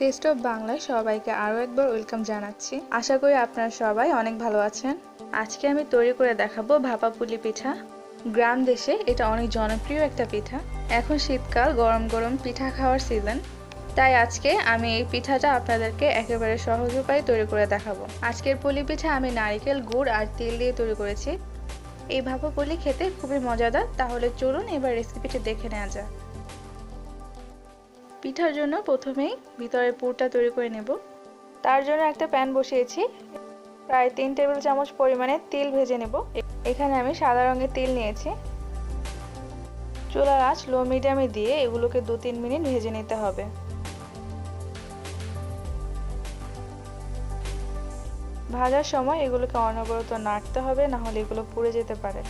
Test of বাংলায় সবাইকে আরও একবার ওয়েলকাম জানাচ্ছি। আশা করি আপনারা সবাই অনেক ভালো আছেন। আজকে আমি তৈরি করে দেখাবো ভাপা পুলি পিঠা। গ্রাম দেশে এটা অনেক জনপ্রিয় একটা পিঠা। এখন শীতকাল, গরম গরম পিঠা খাওয়ার সিজন তাই আজকে আমি এই পিঠাটা আপনাদেরকে একেবারে সহজ উপায়ে তৈরি করে দেখাবো। আজকের পুলি পিঠা আমি নারিকেল, গুড় আর তেল দিয়ে তৈরি করেছি। এই ভাপা পুলি খেতে খুবই মজাদার। তাহলে চলুন এবার রেসিপিটি দেখে নেওয়া যাক। পিঠার জন্য প্রথমেই ভিতরের পুরটা তৈরি করে নেব। তার জন্য একটা প্যান বসিয়েছি। প্রায় তিন টেবিল চামচ পরিমাণে তেল ভেজে নেব। এখানে আমি সাদা রঙের তেল নিয়েছি। চুলার আঁচ লো মিডিয়ামে দিয়ে এগুলোকে দু তিন মিনিট ভেজে নিতে হবে। ভাজার সময় এগুলোকে অনবরত নাড়তে হবে, না হলে এগুলো পুড়ে যেতে পারে।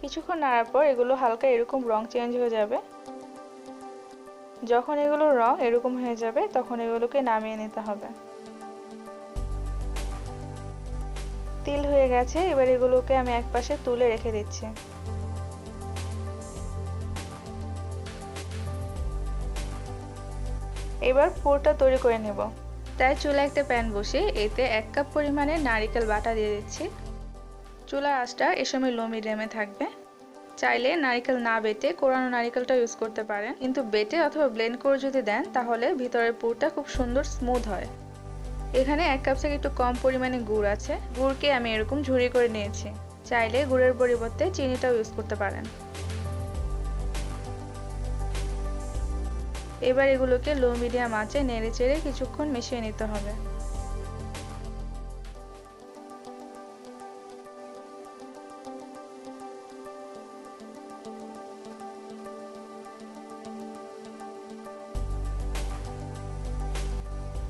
কিছুক্ষণ নাড়ার পর এগুলো হালকা এরকম রং চেঞ্জ হয়ে যাবে। যখন এগুলোর রং এরকম হয়ে যাবে, তখন এগুলোকে নামিয়ে নিতে হবে। তিল হয়ে গেছে, এবার এগুলোকে আমি এক পাশে তুলে রেখে দিচ্ছি। এবার পুরটা তৈরি করে নেব। তাই চুলা একটা প্যান বসে এতে এক কাপ পরিমাণে নারিকেল বাটা দিয়ে দিচ্ছি। চুলার আঁচটা এ সময় লো মিডিয়ামে থাকবে। চাইলে নারিকেল না বেটে কোরানো নারিকেলটা ইউজ করতে পারেন। কিন্তু বেটে অথবা ব্লেন্ড করে যদি দেন, তাহলে ভিতরের পুরটা খুব সুন্দর স্মুথ হয়। এখানে এক কাপ থেকে একটু কম পরিমাণে গুড় আছে। গুড়কে আমি এরকম ঝুড়ি করে নিয়েছি। চাইলে গুড়ের পরিবর্তে চিনিটাও ইউজ করতে পারেন। এবার এগুলোকে লো মিডিয়াম আঁচে নেড়ে চেড়ে কিছুক্ষণ মিশিয়ে নিতে হবে।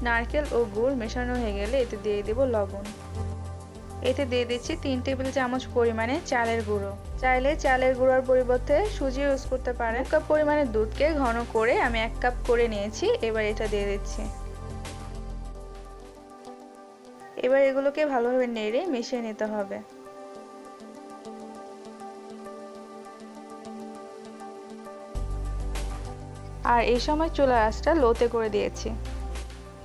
নারকেল ও গুড় মেশানো হয়ে গেলে এতে দিয়ে দেব লবণ। এতে দিয়ে দিচ্ছি তিন টেবিল চামচ পরিমাণে চালের গুঁড়ো। চাইলে চালের গুঁড়োর পরিবর্তে সুজি ইউজ করতে পারেন। এক কাপ পরিমাণে দুধকে ঘন করে আমি এক কাপ করে নিয়েছি, এবার এটা দিয়ে দিচ্ছি। এবার এগুলোকে ভালোভাবে নেড়ে মিশিয়ে নিতে হবে। আর এই সময় চুলার আঁচটা লোতে করে দিয়েছি।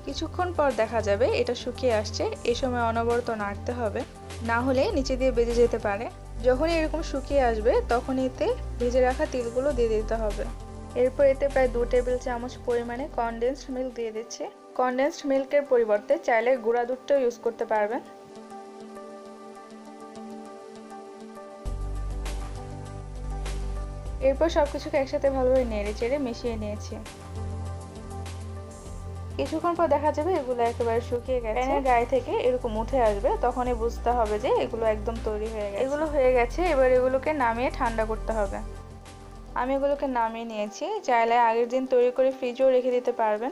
কিছুক্ষণ পর দেখা যাবে এটা শুকিয়ে আসছে এই সময় অনবরত নাড়তে হবে। না হলে নিচে দিয়ে বেজে যেতে পারে। যখনই এরকম শুকিয়ে আসবে তখন এতে ভেজে রাখা তিলগুলো দিয়ে দিতে হবে। এরপর এতে প্রায় দু টেবিল চামচ পরিমাণে কনডেন্সড মিল্ক দিয়ে দিচ্ছে। কনডেন্সড মিল্কের পরিবর্তে চাইলে গুঁড়া দুধটাও ইউজ করতে পারবেন। এরপর সবকিছুকে একসাথে ভালোভাবে নেড়ে চেড়ে মিশিয়ে নিয়েছি। কিছুক্ষণ পর দেখা যাবে এগুলো একেবারে শুকিয়ে গেছে। প্যানের গায়ে থেকে এরকম উঠে আসবে তখনই বুঝতে হবে যে এগুলো একদম তৈরি হয়ে গেছে। এগুলো হয়ে গেছে এবার এগুলোকে নামিয়ে ঠান্ডা করতে হবে। আমি এগুলোকে নামিয়ে নিয়েছি চাইলে আগের দিন তৈরি করে ফ্রিজেও রেখে দিতে পারবেন।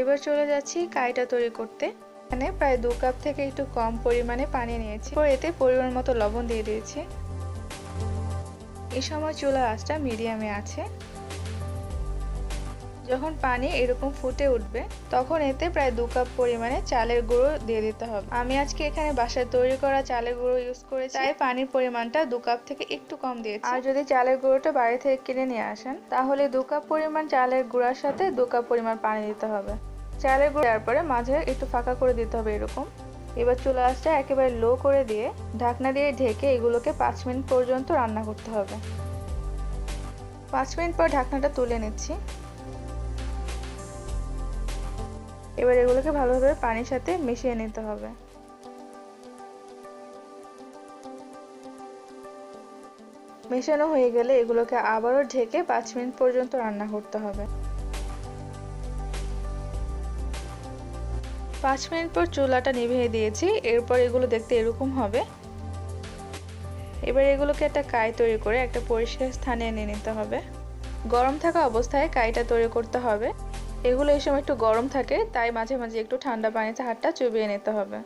এবার চলে যাচ্ছি কাইটা তৈরি করতে। এখানে প্রায় দু কাপ থেকে একটু কম পরিমাণে পানি নিয়েছি। এতে পরিমাণ মতো লবণ দিয়ে দিয়েছি। এই সময় চুলার আঁচটা মিডিয়ামে আছে। যখন পানি এরকম ফুটে উঠবে, তখন এতে প্রায় দু কাপ পরিমাণে চালের গুঁড়ো দিয়ে দিতে হবে। আমি আজকে এখানে বাসায় তৈরি করা চালের গুঁড়ো ইউজ করেছি। তাই পানির পরিমাণটা দু কাপ থেকে একটু কম দিয়েছি। আর যদি চালের গুঁড়োটা বাড়ি থেকে কিনে নিয়ে আসেন, তাহলে দু কাপ পরিমাণ চালের গুঁড়ার সাথে দু কাপ পরিমাণ পানি দিতে হবে। চালের গুঁড়ো দেওয়ার পরে মাঝে একটু ফাঁকা করে দিতে হবে এরকম। এবার চুলা আঁচটা একেবারে লো করে দিয়ে ঢাকনা দিয়ে ঢেকে এগুলোকে পাঁচ মিনিট পর্যন্ত রান্না করতে হবে। পাঁচ মিনিট পর ঢাকনাটা তুলে নিচ্ছি। এবার এগুলোকে ভালোভাবে পানির সাথে মিশিয়ে নিতে হবে। মেশানো হয়ে গেলে এগুলোকে আবারও ঢেকে পাঁচ মিনিট পর্যন্ত রান্না করতে হবে। পাঁচ মিনিট পর চুলাটা নিভিয়ে দিয়েছি, এরপর এগুলো দেখতে এরকম হবে। এবার এগুলোকে একটা কাই তৈরি করে একটা পরিষ্কার স্থানে এনে নিতে হবে। গরম থাকা অবস্থায় কাইটা তৈরি করতে হবে। এগুলো এই সময় একটু গরম থাকে, তাই মাঝে মাঝে একটু ঠান্ডা পানিতে হাতটা চুবিয়ে নিতে হবে।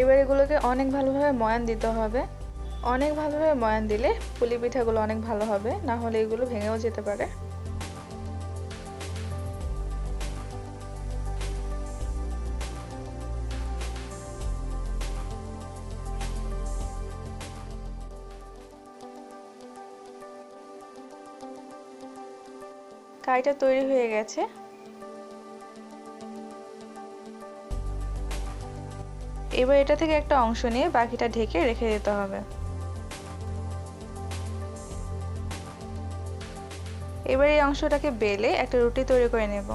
এবার এগুলোকে অনেক ভালোভাবে ময়ান দিতে হবে। অনেক ভালোভাবে ময়ান দিলে পুলি পিঠাগুলো অনেক ভালো হবে, না হলে এগুলো ভেঙেও যেতে পারে। থাইটা তৈরি হয়ে গেছে। এবার এটা থেকে একটা অংশ নিয়ে বাকিটা ঢেকে রেখে দিতে হবে। এবার এই অংশটাকে বেলে একটা রুটি তৈরি করে নেব।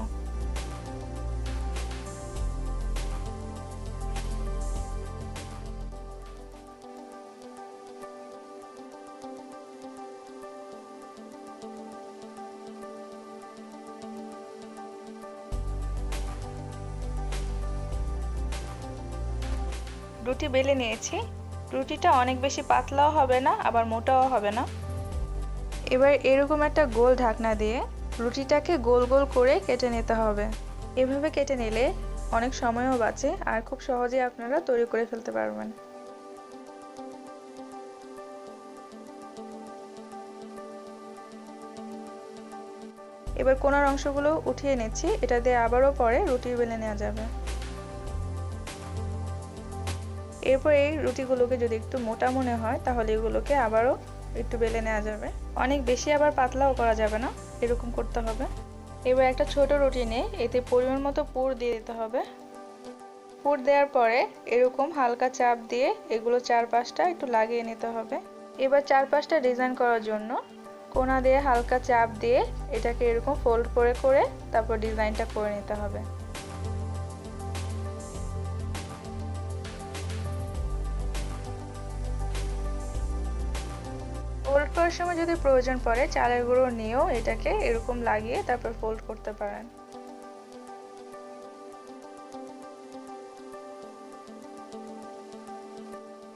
রুটি বেলে নিয়েছি। রুটিটা অনেক বেশি পাতলাও হবে না, আবার মোটাও হবে না। এবার এরকম একটা গোল ঢাকনা দিয়ে রুটিটাকে গোল গোল করে কেটে নিতে হবে। এভাবে কেটে নিলে অনেক সময়ও বাঁচে আর খুব সহজেই আপনারা তৈরি করে ফেলতে পারবেন। এবার কোনার অংশগুলো উঠিয়ে নিচ্ছি, এটা দিয়ে আবারও পরে রুটি বেলে নেওয়া যাবে। এরপর এই রুটিগুলোকে যদি একটু মোটা মনে হয়, তাহলে এগুলোকে আবারও একটু বেলে নেওয়া যাবে। অনেক বেশি আবার পাতলাও করা যাবে না, এরকম করতে হবে। এবার একটা ছোট রুটি নিয়ে এতে পরিমাণ মতো পুর দিয়ে দিতে হবে। পুর দেওয়ার পরে এরকম হালকা চাপ দিয়ে এগুলো চারপাশটা একটু লাগিয়ে নিতে হবে। এবার চারপাশটা ডিজাইন করার জন্য কোনা দিয়ে হালকা চাপ দিয়ে এটাকে এরকম ফোল্ড করে করে তারপর ডিজাইনটা করে নিতে হবে। করার সময় যদি প্রয়োজন পড়ে, চালের গুঁড়ো নিয়েও এটাকে এরকম লাগিয়ে তারপর ফোল্ড করতে পারেন।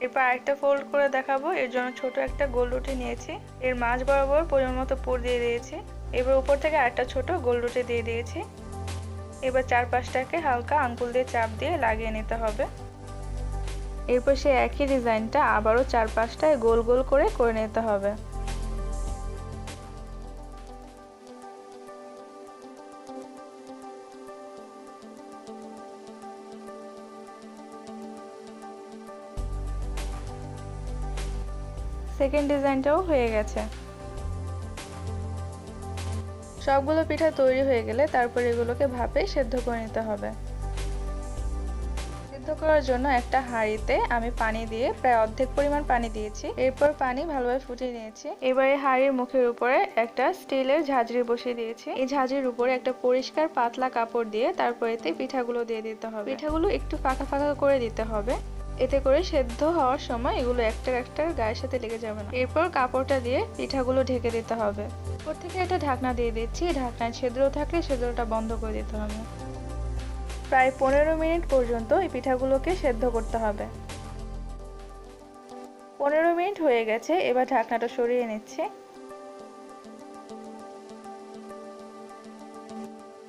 এরপর আরেকটা ফোল্ড করে দেখাবো। এর জন্য ছোট একটা গোল রুটি নিয়েছি। এর মাঝ বরাবর পরিমাণ মতো পুর দিয়ে দিয়েছি। এবার উপর থেকে আরেকটা ছোট গোল রুটি দিয়ে দিয়েছি। এবার চারপাশটাকে হালকা আঙ্গুল দিয়ে চাপ দিয়ে লাগিয়ে নিতে হবে। এরপর সেই একই ডিজাইনটা আবারও চারপাশটায় গোল গোল করে করে নিতে হবে। সেকেন্ড ডিজাইনটাও হয়ে গেছে। সবগুলো পিঠা তৈরি হয়ে গেলে তারপর এগুলোকে ভাপে সেদ্ধ করে নিতে হবে। সেদ্ধ করার জন্য একটা হাঁড়িতে আমি পানি দিয়ে প্রায় অর্ধেক পরিমাণ পানি দিয়েছি। এরপর পানি ভালোভাবে ফুটিয়ে নিয়েছি। এবার হাঁড়ির মুখের উপরে একটা স্টিলের ঝাঁঝরি বসিয়ে দিয়েছি। এই ঝাঁঝরির উপরে একটা পরিষ্কার পাতলা কাপড় দিয়ে তারপর এতে পিঠাগুলো দিয়ে দিতে হবে। পিঠাগুলো একটু ফাঁকা ফাঁকা করে দিতে হবে। এতে করে সেদ্ধ হওয়ার সময় এগুলো একটার একটার গায়ের সাথে লেগে যাবে না। এরপর কাপড়টা দিয়ে পিঠাগুলো ঢেকে দিতে হবে। উপর থেকে একটা ঢাকনা দিয়ে দিচ্ছি। ঢাকনায় ছিদ্র থাকলে ছিদ্রটা বন্ধ করে দিতে হবে। প্রায় পনেরো মিনিট পর্যন্ত এই পিঠাগুলোকে সেদ্ধ করতে হবে। পনেরো মিনিট হয়ে গেছে। এবার ঢাকনাটা সরিয়ে নিচ্ছি।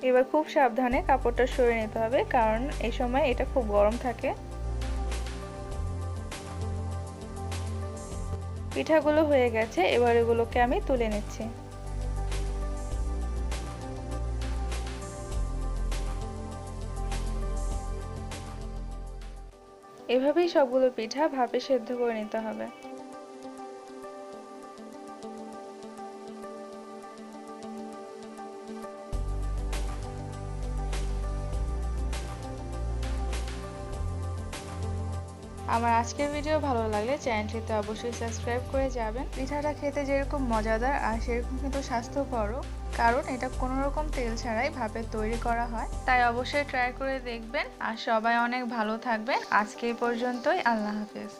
এবার খুব সাবধানে কাপড়টা সরিয়ে নিতে হবে, কারণ এই সময় এটা খুব গরম থাকে। পিঠাগুলো হয়ে গেছে, এবার এগুলোকে আমি তুলে নিচ্ছি। এভাবেই সবগুলো পিঠা ভাপে সেদ্ধ করে নিতে হবে। আমার আজকের ভিডিও ভালো লাগলে চ্যানেলটিতে অবশ্যই সাবস্ক্রাইব করে যাবেন। পিঠাটা খেতে যেরকম মজাদার আর সেরকম কিন্তু স্বাস্থ্যকরও, কারণ এটা কোনো রকম তেল ছাড়াই ভাবে তৈরি করা হয়। তাই অবশ্যই ট্রাই করে দেখবেন। আর সবাই অনেক ভালো থাকবেন। আজকে এই পর্যন্তই। আল্লাহ হাফেজ।